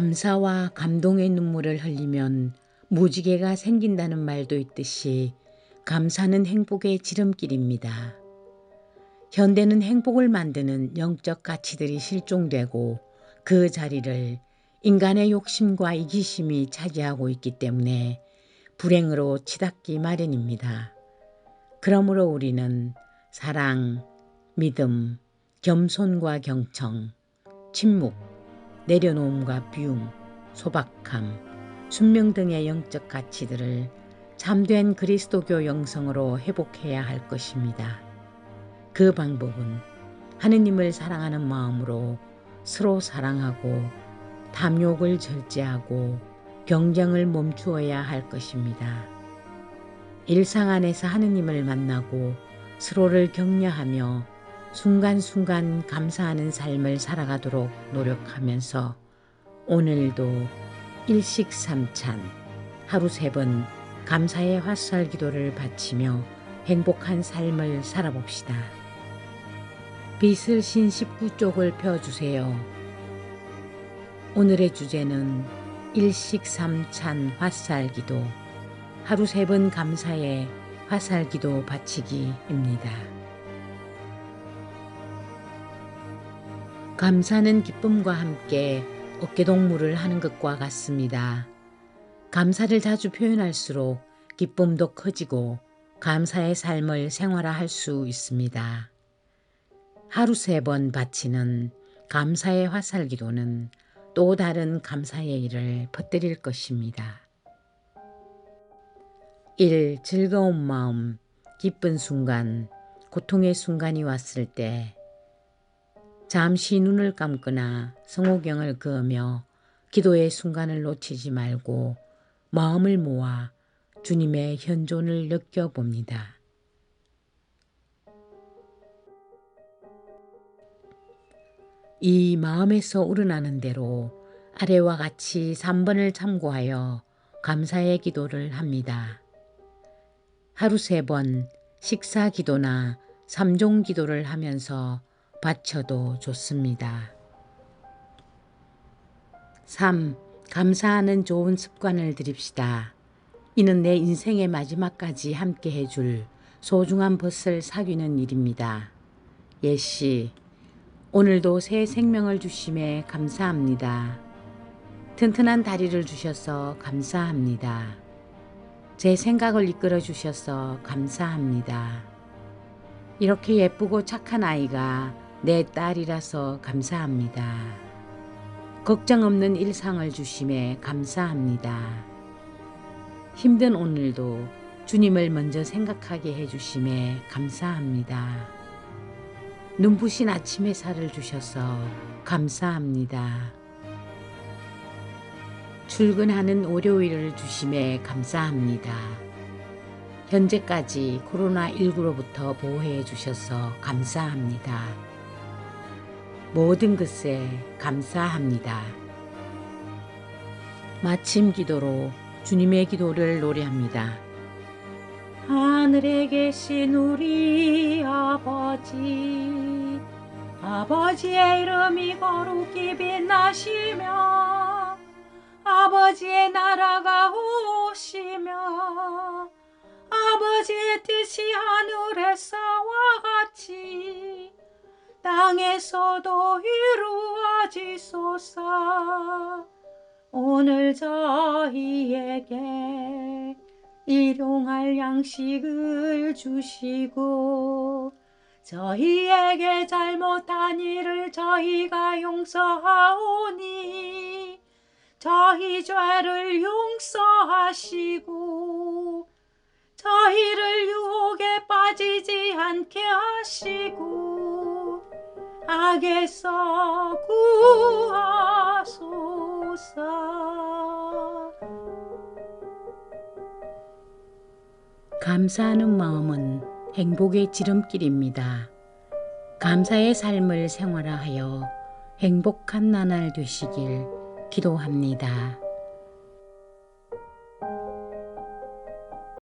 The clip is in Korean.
감사와 감동의 눈물을 흘리면 무지개가 생긴다는 말도 있듯이 감사는 행복의 지름길입니다. 현대는 행복을 만드는 영적 가치들이 실종되고 그 자리를 인간의 욕심과 이기심이 차지하고 있기 때문에 불행으로 치닫기 마련입니다. 그러므로 우리는 사랑, 믿음, 겸손과 경청, 침묵, 내려놓음과 비움, 소박함, 순명 등의 영적 가치들을 참된 그리스도교 영성으로 회복해야 할 것입니다. 그 방법은 하느님을 사랑하는 마음으로 서로 사랑하고 탐욕을 절제하고 경쟁을 멈추어야 할 것입니다. 일상 안에서 하느님을 만나고 서로를 격려하며 순간순간 감사하는 삶을 살아가도록 노력하면서 오늘도 일식삼찬 하루 세 번 감사의 화살 기도를 바치며 행복한 삶을 살아봅시다. 빛을 신 19쪽을 펴주세요. 오늘의 주제는 일식삼찬 화살 기도 하루 세 번 감사의 화살 기도 바치기입니다. 감사는 기쁨과 함께 어깨동무를 하는 것과 같습니다. 감사를 자주 표현할수록 기쁨도 커지고 감사의 삶을 생활화할 수 있습니다. 하루 세 번 바치는 감사의 화살 기도는 또 다른 감사의 일을 퍼뜨릴 것입니다. 1. 즐거운 마음, 기쁜 순간, 고통의 순간이 왔을 때 잠시 눈을 감거나 성호경을 그으며 기도의 순간을 놓치지 말고 마음을 모아 주님의 현존을 느껴봅니다. 이 마음에서 우러나는 대로 아래와 같이 3번을 참고하여 감사의 기도를 합니다. 하루 세 번 식사 기도나 삼종 기도를 하면서 바쳐도 좋습니다. 3. 감사하는 좋은 습관을 들입시다. 이는 내 인생의 마지막까지 함께 해줄 소중한 벗을 사귀는 일입니다. 예시 오늘도 새 생명을 주심에 감사합니다. 튼튼한 다리를 주셔서 감사합니다. 제 생각을 이끌어 주셔서 감사합니다. 이렇게 예쁘고 착한 아이가 내 딸이라서 감사합니다. 걱정 없는 일상을 주심에 감사합니다. 힘든 오늘도 주님을 먼저 생각하게 해주심에 감사합니다. 눈부신 아침 햇살을 주셔서 감사합니다. 출근하는 월요일을 주심에 감사합니다. 현재까지 코로나19로부터 보호해 주셔서 감사합니다. 모든 것에 감사합니다. 마침 기도로 주님의 기도를 노래합니다. 하늘에 계신 우리 아버지 아버지의 이름이 거룩히 빛나시며 아버지의 나라가 오시며 아버지의 뜻이 하늘에서와 같이 땅에서도 이루어지소서. 오늘 저희에게 일용할 양식을 주시고 저희에게 잘못한 일을 저희가 용서하오니 저희 죄를 용서하시고 저희를 유혹에 빠지지 않게 하시고 악에서 구하소서 감사하는 마음은 행복의 지름길입니다. 감사의 삶을 생활화하여 행복한 나날 되시길 기도합니다.